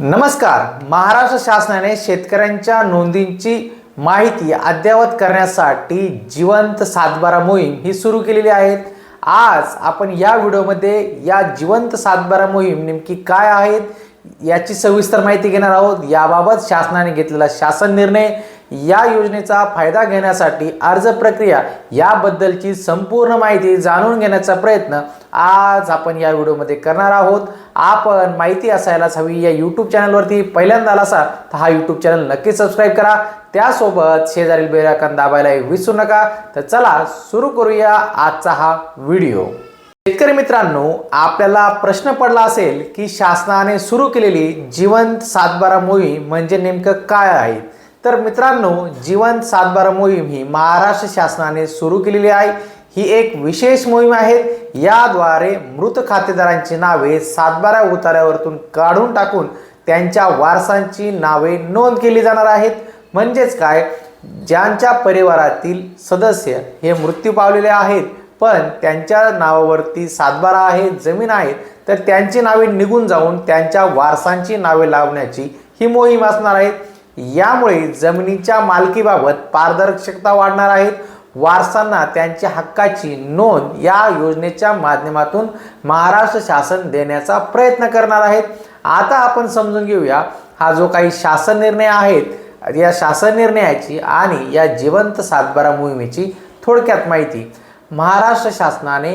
नमस्कार. महाराष्ट्र शासनाने शेतकऱ्यांच्या नोंदींची माहिती अद्ययावत करण्यासाठी जिवंत सातबारा मोहीम ही सुरू केलेली आहे. आज आपण या व्हिडिओमध्ये या जिवंत सातबारा मोहीम नेमकी काय आहेत याची सविस्तर माहिती घेणार आहोत. याबाबत शासनाने घेतलेला शासन निर्णय या योजनेचा फायदा घेण्यासाठी अर्ज प्रक्रिया याबद्दलची संपूर्ण माहिती जाणून घेण्याचा प्रयत्न आज आपण या व्हिडिओमध्ये करणार आहोत. आपण माहिती असायलाच हवी या यूट्यूब चॅनलवरती पहिल्यांदा आला असाल तर हा यूट्यूब चॅनल नक्की सबस्क्राईब करा. त्यासोबत शेजारील बेलाकन दाबायला विसरू नका. तर चला सुरू करूया आजचा हा व्हिडिओ. शेतकरी मित्रांनो आपल्याला प्रश्न पडला असेल की शासनाने सुरू केलेली जिवंत सातबारा मोहीम म्हणजे नेमकं काय आहे? तर मित्रांनो जिवंत सातबारा मोहीम ही महाराष्ट्र शासनाने सुरू केलेली आहे. ही एक विशेष मोहीम आहे. याद्वारे मृत खातेदारांची नावे सातबारा उतार्यावरतून काढून टाकून त्यांच्या वारसांची नावे नोंद केली जाणार आहेत. म्हणजेच काय? ज्यांच्या परिवारातील सदस्य हे मृत्यू पावलेले आहेत पण त्यांच्या नावावरती सातबारा आहे जमीन आहे तर त्यांची नावे निघून जाऊन त्यांच्या वारसांची नावे लावण्याची ही मोहीम असणार आहे. यामुळे जमिनीच्या मालकीबाबत पारदर्शकता वाढणार आहेत वारसांना त्यांच्या हक्काची नोंद या योजनेच्या माध्यमातून महाराष्ट्र शासन देण्याचा प्रयत्न करणार आहेत आता आपण समजून घेऊया हा जो काही शासन निर्णय आहेत या शासन निर्णयाची आणि या जिवंत सातबारा मोहिमेची थोडक्यात माहिती. महाराष्ट्र शासनाने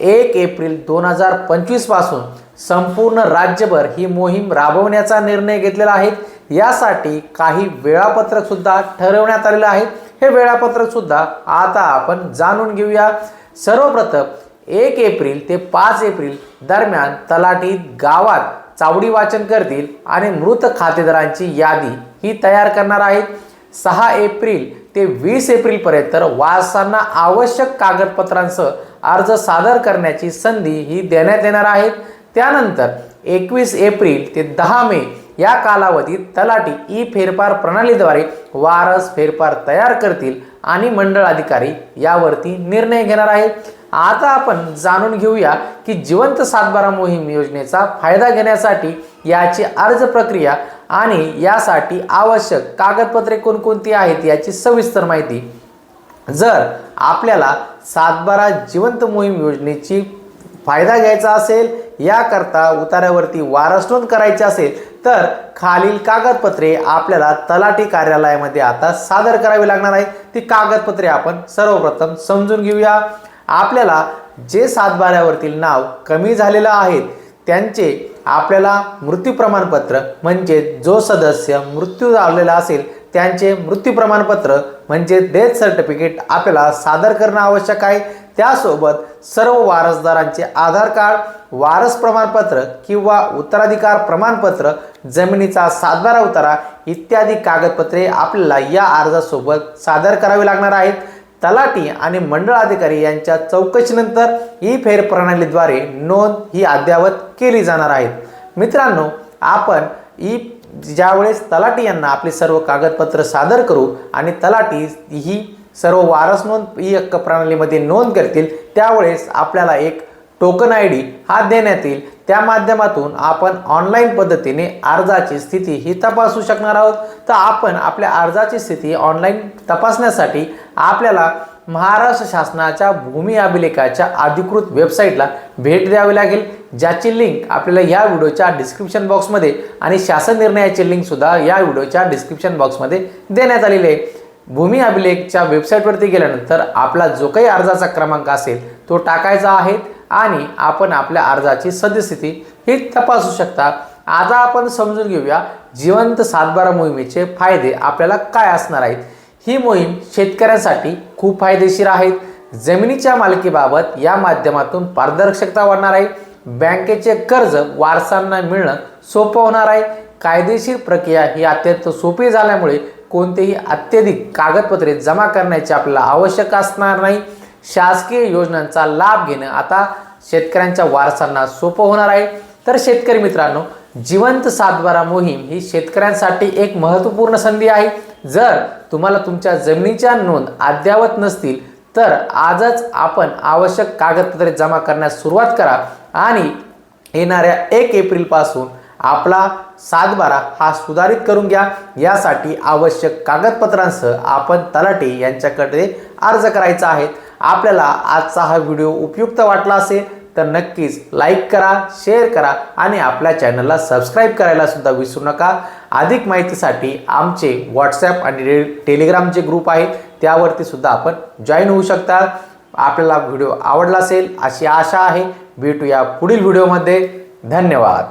एक एप्रिल दोन हजार पंचवीसपासून संपूर्ण राज्यभर ही मोहीम राबवण्याचा निर्णय घेतलेला आहे. यासाठी काही वेळापत्रकसुद्धा ठरवण्यात आलेलं आहे. हे वेळापत्रक सुद्धा आता आपण जाणून घेऊया. सर्वप्रथम एक एप्रिल ते पाच एप्रिल दरम्यान तलाठी गावात चावडी वाचन करतील आणि मृत खातेदारांची यादी ही तयार करणार आहेत. सहा एप्रिल ते वीस एप्रिलपर्यंत वारसांना आवश्यक कागदपत्रांसह अर्ज सादर करण्याची संधी ही देण्यात येणार आहे त्यानंतर एकवीस एप्रिल ते दहा मे या कालावधीत तलाठी ई फेरफार प्रणालीद्वारे वारस फेरफार तयार करतील आणि मंडळ अधिकारी यावरती निर्णय घेणार आहेत. आता आपण जाणून घेऊया की जिवंत सातबारा मोहीम योजनेचा फायदा घेण्यासाठी याची अर्ज प्रक्रिया आणि यासाठी आवश्यक कागदपत्रे कोणकोणती आहेत याची सविस्तर माहिती. जर आपल्याला सातबारा जिवंत मोहीम योजनेची फायदा घ्यायचा असेल याकरता उतार्यावरती वारस नोंद करायची असेल तर खालील कागदपत्रे आपल्याला तलाठी कार्यालयामध्ये आता सादर करावी लागणार आहे. ती कागदपत्रे आपण सर्वप्रथम समजून घेऊया. आपल्याला जे सातबाऱ्यावरतील नाव कमी झालेलं आहेत त्यांचे आपल्याला मृत्यू प्रमाणपत्र म्हणजे जो सदस्य मृत्यू झालेला असेल त्यांचे मृत्यू प्रमाणपत्र म्हणजे डेथ सर्टिफिकेट आपल्याला सादर करणं आवश्यक आहे. त्यासोबत सर्व वारसदारांचे आधार कार्ड वारस प्रमाणपत्र किंवा उत्तराधिकार प्रमाणपत्र जमिनीचा सातबारा उतारा इत्यादी कागदपत्रे आपल्याला या अर्जासोबत सादर करावी लागणार आहेत. तलाठी आणि मंडळ अधिकारी यांच्या चौकशीनंतर ई फेर प्रणालीद्वारे नोंद ही अद्ययावत केली जाणार आहेत मित्रांनो आपण ई ज्यावेळेस तलाठी यांना आपली सर्व कागदपत्र सादर करू आणि तलाठी ही सर्व वारस नोंद ई हक्क प्रणालीमध्ये नोंद करतील त्यावेळेस आपल्याला एक टोकन आय डी हा देण्यात येईल. त्या माध्यमातून आपण ऑनलाईन पद्धतीने अर्जाची स्थिती ही तपासू शकणार आहोत. तर आपण आपल्या अर्जाची स्थिती ऑनलाईन तपासण्यासाठी आपल्याला महाराष्ट्र शासनाच्या भूमी अभिलेखाच्या अधिकृत वेबसाईटला भेट द्यावी लागेल. ज्याची लिंक आपल्याला या व्हिडिओच्या डिस्क्रिप्शन बॉक्समध्ये आणि शासन निर्णयाची लिंकसुद्धा या व्हिडिओच्या डिस्क्रिप्शन बॉक्समध्ये देण्यात आलेली आहे. भूमी अभिलेखच्या वेबसाईटवरती गेल्यानंतर आपला जो काही अर्जाचा क्रमांक असेल तो टाकायचा आहे आणि आपण आपल्या अर्जाची सद्यस्थिती ही तपासू शकता. आता आपण समजून घेऊया जिवंत सातबारा मोहिमेचे फायदे आपल्याला काय असणार आहेत. ही मोहीम शेतकऱ्यांसाठी खूप फायदेशीर आहेत. जमिनीच्या मालकीबाबत या माध्यमातून पारदर्शकता वाढणार आहे. बँकेचे कर्ज वारसांना मिळणं सोपं होणार आहे. कायदेशीर प्रक्रिया ही अत्यंत सोपी झाल्यामुळे कोणतेही अत्यधिक कागदपत्रे जमा करण्याची आपल्याला आवश्यक असणार नाही. शासकीय योजनांचा लाभ घेणं आता शेतकऱ्यांच्या वारसांना सोपं होणार आहे. तर शेतकरी मित्रांनो जिवंत सातबारा मोहीम ही शेतकऱ्यांसाठी एक महत्त्वपूर्ण संधी आहे. जर तुम्हाला तुमच्या जमिनीच्या नोंद अद्ययावत नसतील तर आजच आपण आवश्यक कागदपत्रे जमा करण्यास सुरुवात करा. आणि येणाऱ्या एक एप्रिलपासून आपला सातबारा हा सुधारित करून घ्या. यासाठी आवश्यक कागदपत्रांसह आपण तलाटे यांच्याकडे अर्ज करायचा आहे. आपल्याला आजचा हा व्हिडिओ उपयुक्त वाटला असेल तर नक्कीच लाईक करा शेअर करा आणि आपल्या चॅनलला सबस्क्राईब करायला सुद्धा विसरू नका. अधिक माहितीसाठी आमचे व्हॉट्सॲप आणि टेलिग्रामचे ग्रुप आहेत त्यावरती सुद्धा आपण जॉईन होऊ शकता. आपल्याला व्हिडिओ आवडला असेल अशी आशा आहे. भेटूया पुढील व्हिडिओमध्ये. धन्यवाद.